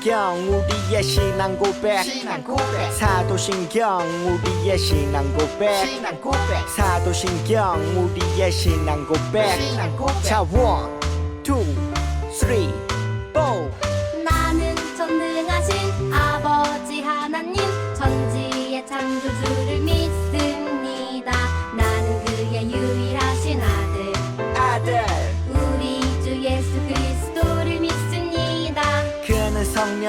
사도신경 우리의 신앙 고백. 신앙 고백. 사도신경 우리의 신앙 고백. 신앙 고백. 사도신경 우리의 신앙 고백. 신앙 고백. 자 원, 투, 쓰리, 포 나는 전능하신 아버지 하나님 천지의 창조주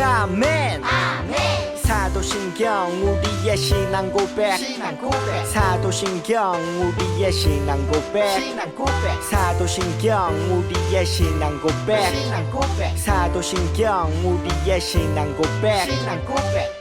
아멘 아멘. 사도신경 우리의 신앙 고백. 신앙 고백. 사도신경 우리의 신앙 고백. 신앙 고백. 사도신경 우리의 신앙 고백. 신앙 고백. 사도신경 우리의 신앙 고백. 신앙 고백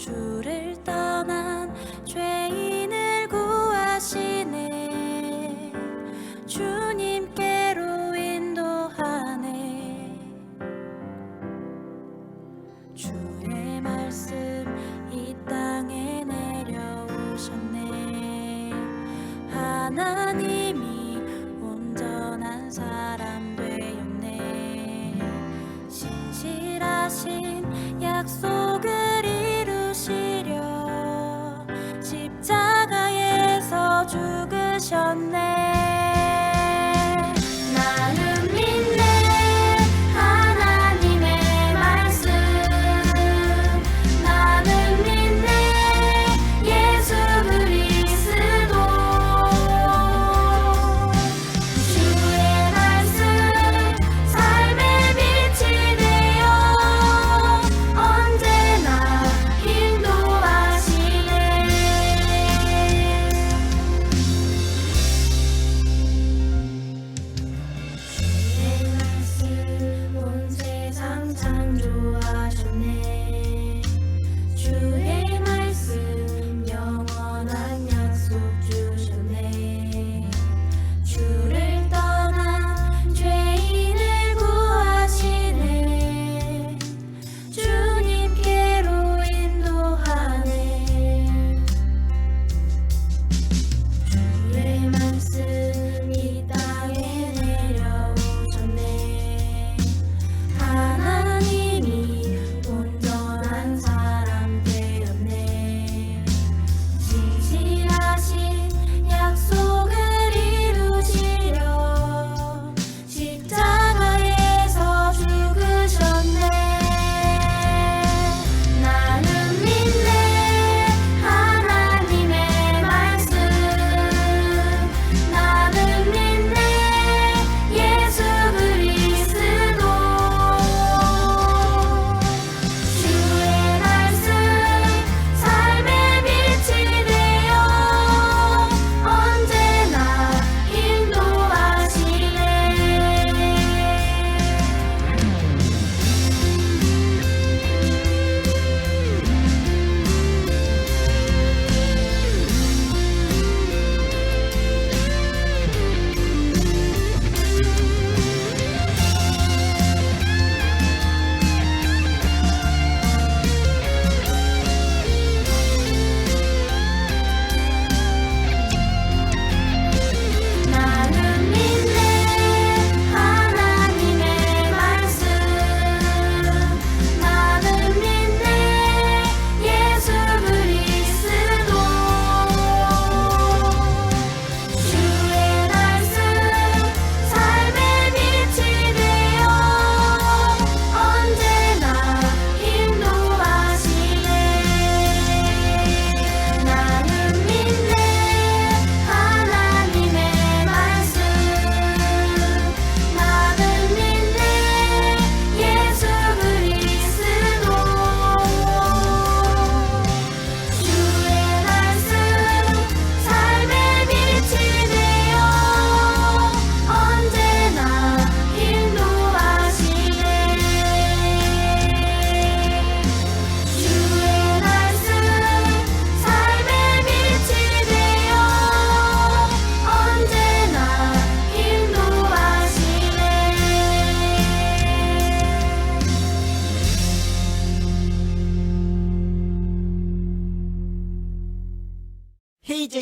주를 떠난 죄인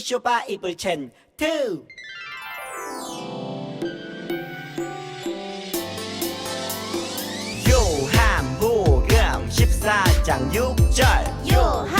쇼 바이블 챈 투. 요한복음 14장 6절 요한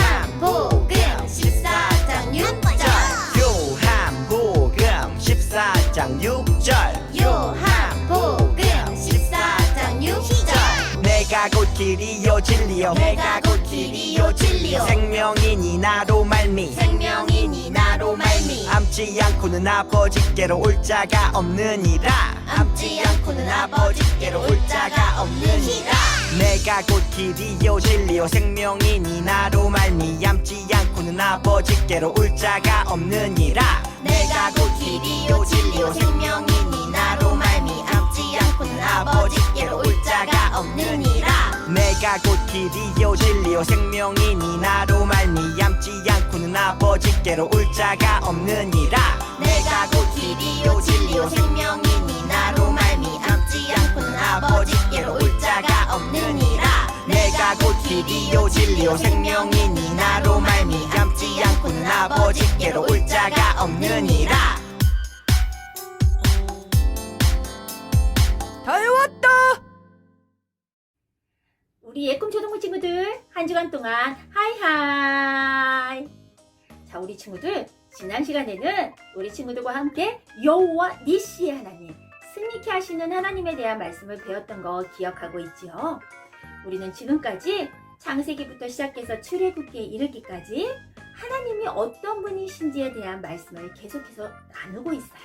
내가 곧 길이요 진리요 내가 곧 길이요 진리요 생명이니 나로 말미. 생명이니 나로 말미. 암지 않고는 아버지께로 올 자가 없느니라. 암지 않고는 아버지께로 올 자가 없느니라. 내가 곧 길이요 진리요 생명이니 나로 말미. 암지 않고는 아버지께로 올 자가 없느니라. 내가 곧 길이요 진리요 생명이니 나로 말미. 암지 않고는 아버지께로 올 자가 없느니라 내가 곧 길이요 진리요 생명이니 나로 말미 암지 않고는 아버지께로 올 자가 없느니라. 내가 곧 길이요 진리요 생명이니 나로 말미 암지 않고는 아버지께로 올 자가 없느니라. 내가 곧 길이요 진리요 생명이니 나로 말미 암지 않고는 아버지께로 올 자가 없느니라 우리 예꿈 초등부 친구들 한 주간 동안 하이하이. 자 우리 친구들 지난 시간에는 우리 친구들과 함께 여호와 니시의 하나님 승리케 하시는 하나님에 대한 말씀을 배웠던 거 기억하고 있지요 우리는 지금까지 창세기부터 시작해서 출애굽기에 이르기까지 하나님이 어떤 분이신지에 대한 말씀을 계속해서 나누고 있어요.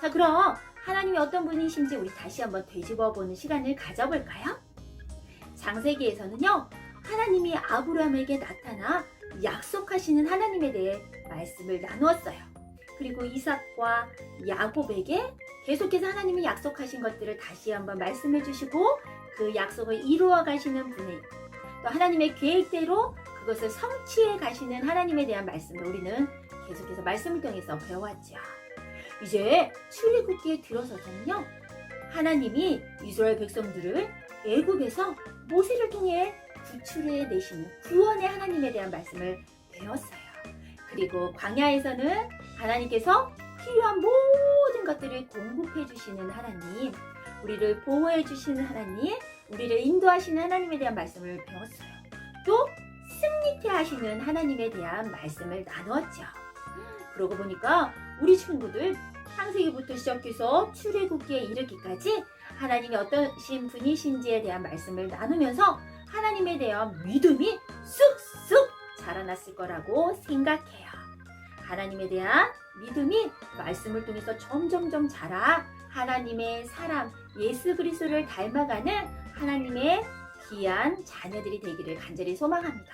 자 그럼 하나님이 어떤 분이신지 우리 다시 한번 되짚어 보는 시간을 가져볼까요? 장세기에서는요, 하나님이 아브라함에게 나타나 약속하시는 하나님에 대해 말씀을 나누었어요. 그리고 이삭과 야곱에게 계속해서 하나님이 약속하신 것들을 다시 한번 말씀해 주시고 그 약속을 이루어 가시는 분이 또 하나님의 계획대로 그것을 성취해 가시는 하나님에 대한 말씀을 우리는 계속해서 말씀을 통해서 배워왔죠. 이제 출애굽기에 들어서서는요. 하나님이 이스라엘 백성들을 애굽에서 모세를 통해 구출해 내시는 구원의 하나님에 대한 말씀을 배웠어요. 그리고 광야에서는 하나님께서 필요한 모든 것들을 공급해 주시는 하나님, 우리를 보호해 주시는 하나님, 우리를 인도하시는 하나님에 대한 말씀을 배웠어요. 또 승리케 하시는 하나님에 대한 말씀을 나누었죠. 그러고 보니까 우리 친구들 창세기부터 시작해서 출애굽기에 이르기까지 하나님이 어떠신 분이신지에 대한 말씀을 나누면서 하나님에 대한 믿음이 쑥쑥 자라났을 거라고 생각해요. 하나님에 대한 믿음이 말씀을 통해서 점점점 자라 하나님의 사람 예수 그리스도를 닮아가는 하나님의 귀한 자녀들이 되기를 간절히 소망합니다.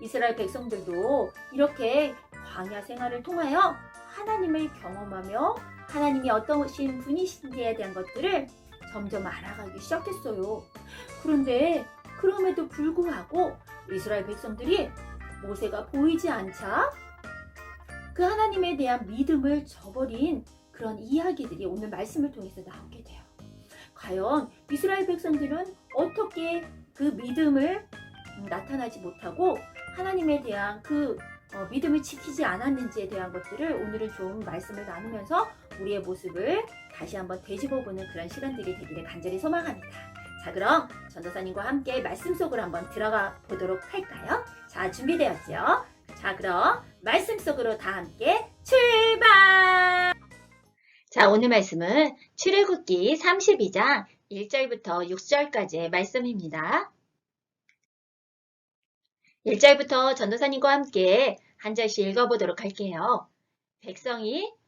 이스라엘 백성들도 이렇게 광야 생활을 통하여 하나님을 경험하며 하나님이 어떠신 분이신지에 대한 것들을 점점 알아가기 시작했어요. 그런데 그럼에도 불구하고 이스라엘 백성들이 모세가 보이지 않자 그 하나님에 대한 믿음을 저버린 그런 이야기들이 오늘 말씀을 통해서 나오게 돼요. 과연 이스라엘 백성들은 어떻게 그 믿음을 음, 나타나지 못하고 하나님에 대한 그 어, 믿음을 지키지 않았는지에 대한 것들을 오늘은 좀 말씀을 나누면서 우리의 모습을 다시 한번 되짚어보는 그런 시간들이 되기를 간절히 소망합니다. 자, 그럼 전도사님과 함께 말씀 속으로 한번 들어가 보도록 할까요? 자, 준비되었죠? 자, 그럼 말씀 속으로 다 함께 출발! 자, 오늘 말씀은 출애굽기 32장 1절부터 6절까지의 말씀입니다. 1절부터 전도사님과 함께 한 절씩 읽어보도록 할게요. 백성이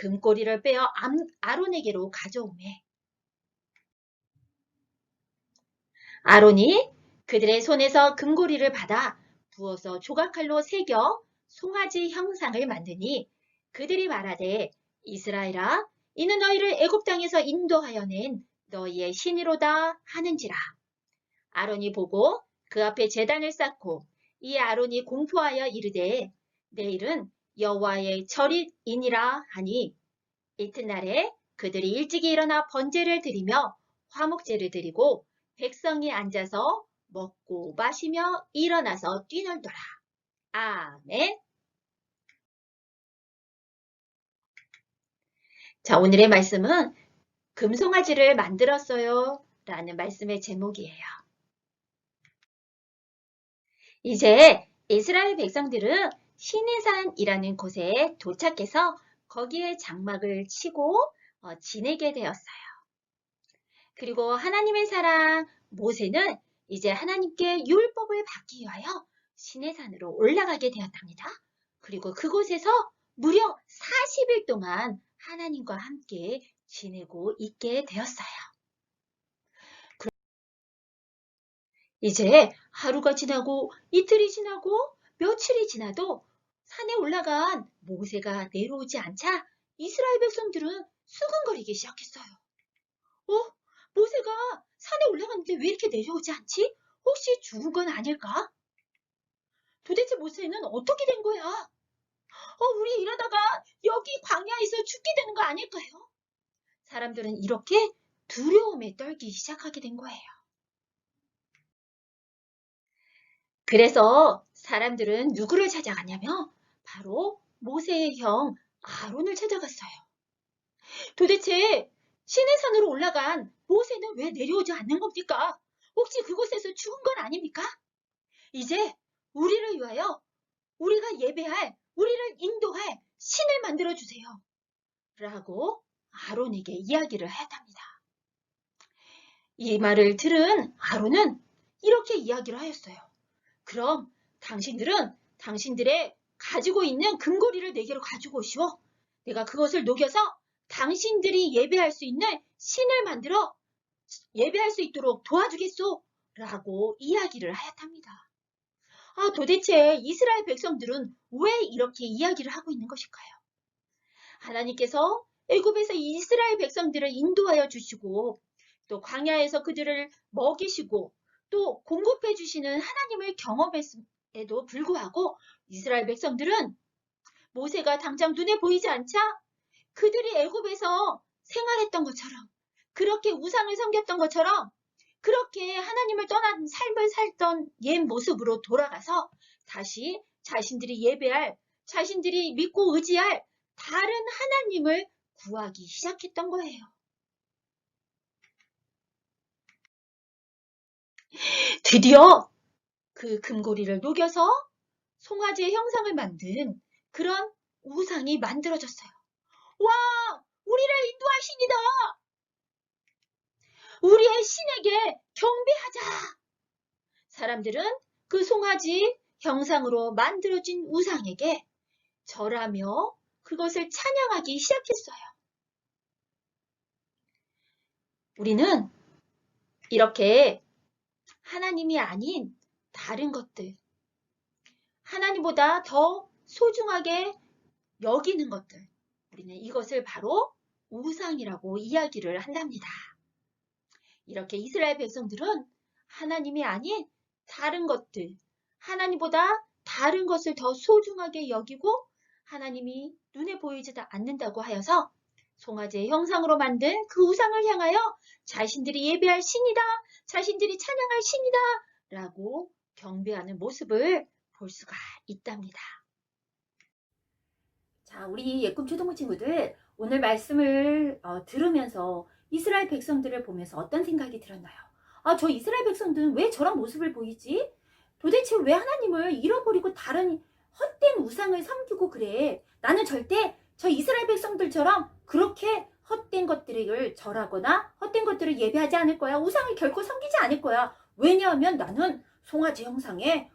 금꼬리를 빼어 암- 아론에게로 가져오매. 아론이 그들의 손에서 금고리를 받아 부어서 조각칼로 새겨 송아지 형상을 만드니 그들이 말하되 이스라엘아, 이는 너희를 애굽 땅에서 인도하여 낸 너희의 신이로다 하는지라. 아론이 보고 그 앞에 제단을 쌓고 이 아론이 공포하여 이르되 내일은 여호와의 절이니라 하니 이튿날에 그들이 일찍이 일어나 번제를 드리며 화목제를 드리고 백성이 앉아서 먹고 마시며 일어나서 뛰놀더라. 아멘. 자, 오늘의 말씀은 금송아지를 만들었어요. 라는 말씀의 제목이에요. 이제 이스라엘 백성들은 시내산이라는 곳에 도착해서 거기에 장막을 치고 어, 지내게 되었어요. 그리고 하나님의 사랑 모세는 이제 하나님께 율법을 받기 위하여 시내산으로 올라가게 되었답니다. 그리고 그곳에서 무려 40일 동안 하나님과 함께 지내고 있게 되었어요. 그- 이제 하루가 지나고 이틀이 지나고 며칠이 지나도 산에 올라간 모세가 내려오지 않자 이스라엘 백성들은 수근거리기 시작했어요. 어? 모세가 산에 올라갔는데 왜 이렇게 내려오지 않지? 혹시 죽은 건 아닐까? 도대체 모세는 어떻게 된 거야? 어, 우리 이러다가 여기 광야에서 죽게 되는 거 아닐까요? 사람들은 이렇게 두려움에 떨기 시작하게 된 거예요. 그래서 사람들은 누구를 찾아갔냐면 바로 모세의 형 아론을 찾아갔어요. 도대체 시내산으로 올라간 모세는 왜 내려오지 않는 겁니까? 혹시 그곳에서 죽은 건 아닙니까? 이제 우리를 위하여 우리가 예배할, 우리를 인도할 신을 만들어 주세요. 라고 아론에게 이야기를 하였답니다. 이 말을 들은 아론은 이렇게 이야기를 하였어요. 그럼 당신들은 당신들의 가지고 있는 금고리를 내게로 가지고 오시오. 내가 그것을 녹여서 당신들이 예배할 수 있는 신을 만들어 예배할 수 있도록 도와주겠소. 라고 이야기를 하였답니다. 아, 도대체 이스라엘 백성들은 왜 이렇게 이야기를 하고 있는 것일까요? 하나님께서 애굽에서 이스라엘 백성들을 인도하여 주시고 또 광야에서 그들을 먹이시고 또 공급해 주시는 하나님을 경험했음 에도 불구하고 이스라엘 백성들은 모세가 당장 눈에 보이지 않자 그들이 애굽에서 생활했던 것처럼 그렇게 우상을 섬겼던 것처럼 그렇게 하나님을 떠난 삶을 살던 옛 모습으로 돌아가서 다시 자신들이 예배할 자신들이 믿고 의지할 다른 하나님을 구하기 시작했던 거예요. 드디어 그 금고리를 녹여서 송아지의 형상을 만든 그런 우상이 만들어졌어요. 와! 우리를 인도할 신이다! 우리의 신에게 경배하자! 사람들은 그 송아지 형상으로 만들어진 우상에게 절하며 그것을 찬양하기 시작했어요. 우리는 이렇게 하나님이 아닌 다른 것들, 하나님보다 더 소중하게 여기는 것들, 우리는 이것을 바로 우상이라고 이야기를 한답니다. 이렇게 이스라엘 백성들은 하나님이 아닌 다른 것들, 하나님보다 다른 것을 더 소중하게 여기고 하나님이 눈에 보이지도 않는다고 하여서 송아지의 형상으로 만든 그 우상을 향하여 자신들이 예배할 신이다, 자신들이 찬양할 신이다 라고 경배하는 모습을 볼 수가 있답니다. 자, 우리 예꿈 초등부 친구들 오늘 말씀을 어, 들으면서 이스라엘 백성들을 보면서 어떤 생각이 들었나요? 아, 저 이스라엘 백성들은 왜 저런 모습을 보이지? 도대체 왜 하나님을 잃어버리고 다른 헛된 우상을 섬기고 그래? 나는 절대 저 이스라엘 백성들처럼 그렇게 헛된 것들을 절하거나 헛된 것들을 예배하지 않을 거야. 우상을 결코 섬기지 않을 거야. 왜냐하면 나는 송아지 형상에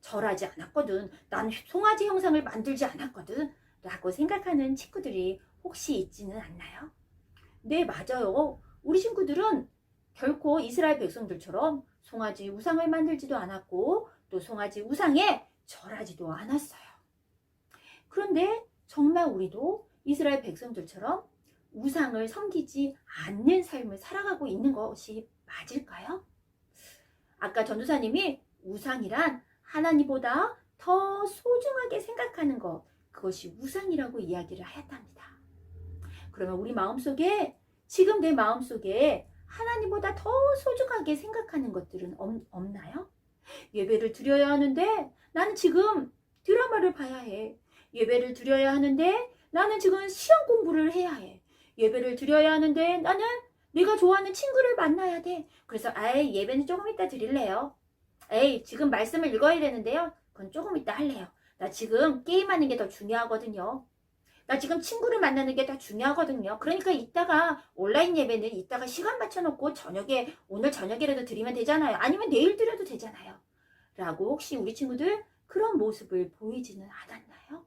절하지 않았거든. 난 송아지 형상을 만들지 않았거든. 라고 생각하는 친구들이 혹시 있지는 않나요? 네, 맞아요. 우리 친구들은 결코 이스라엘 백성들처럼 송아지 우상을 만들지도 않았고 또 송아지 우상에 절하지도 않았어요. 그런데 정말 우리도 이스라엘 백성들처럼 우상을 섬기지 않는 삶을 살아가고 있는 것이 맞을까요? 아까 전도사님이 우상이란 하나님보다 더 소중하게 생각하는 것, 그것이 우상이라고 이야기를 하였답니다. 그러면 우리 마음속에, 지금 내 마음속에 하나님보다 더 소중하게 생각하는 것들은 없, 없나요? 예배를 드려야 하는데 나는 지금 드라마를 봐야 해. 예배를 드려야 하는데 나는 지금 시험 공부를 해야 해. 예배를 드려야 하는데 나는 내가 좋아하는 친구를 만나야 돼. 그래서 아예 예배는 조금 이따 드릴래요. 에이, 지금 말씀을 읽어야 되는데요. 그건 조금 이따 할래요. 나 지금 게임하는 게 더 중요하거든요. 나 지금 친구를 만나는 게 더 중요하거든요. 그러니까 이따가 온라인 예배는 이따가 시간 맞춰놓고 저녁에 오늘 저녁이라도 드리면 되잖아요. 아니면 내일 드려도 되잖아요. 라고 혹시 우리 친구들 그런 모습을 보이지는 않았나요?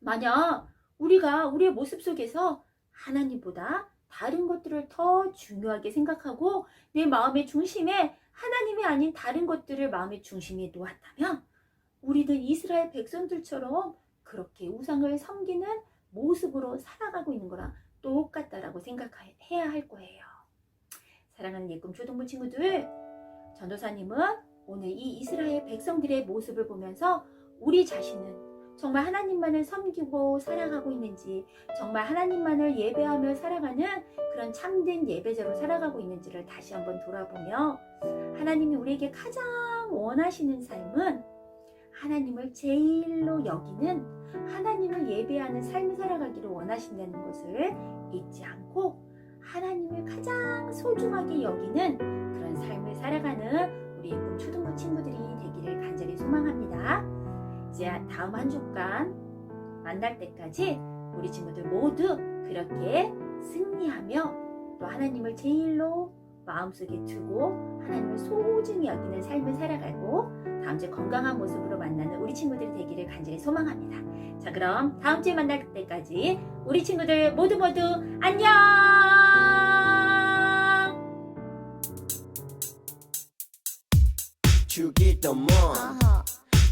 만약 우리가 우리의 모습 속에서 하나님보다 다른 것들을 더 중요하게 생각하고 내 마음의 중심에 하나님이 아닌 다른 것들을 마음의 중심에 놓았다면 우리는 이스라엘 백성들처럼 그렇게 우상을 섬기는 모습으로 살아가고 있는 거랑 똑같다라고 생각해야 할 거예요. 사랑하는 예꿈 초등부 친구들, 전도사님은 오늘 이 이스라엘 백성들의 모습을 보면서 우리 자신은 정말 하나님만을 섬기고 살아가고 있는지, 정말 하나님만을 예배하며 살아가는 그런 참된 예배자로 살아가고 있는지를 다시 한번 돌아보며 하나님이 우리에게 가장 원하시는 삶은 하나님을 제일로 여기는 하나님을 예배하는 삶을 살아가기를 원하신다는 것을 잊지 않고 하나님을 가장 소중하게 여기는 그런 삶을 살아가는 우리 예쁜 초등부 친구들이 되기를 간절히 소망합니다. 이제 다음 한 주간 만날 때까지 우리 친구들 모두 그렇게 승리하며 또 하나님을 제일로 마음속에 두고 하나님을 소중히 여기는 삶을 살아가고 다음 주에 건강한 모습으로 만나는 우리 친구들이 되기를 간절히 소망합니다. 자, 그럼 다음 주에 만날 때까지 우리 친구들 모두 모두 안녕!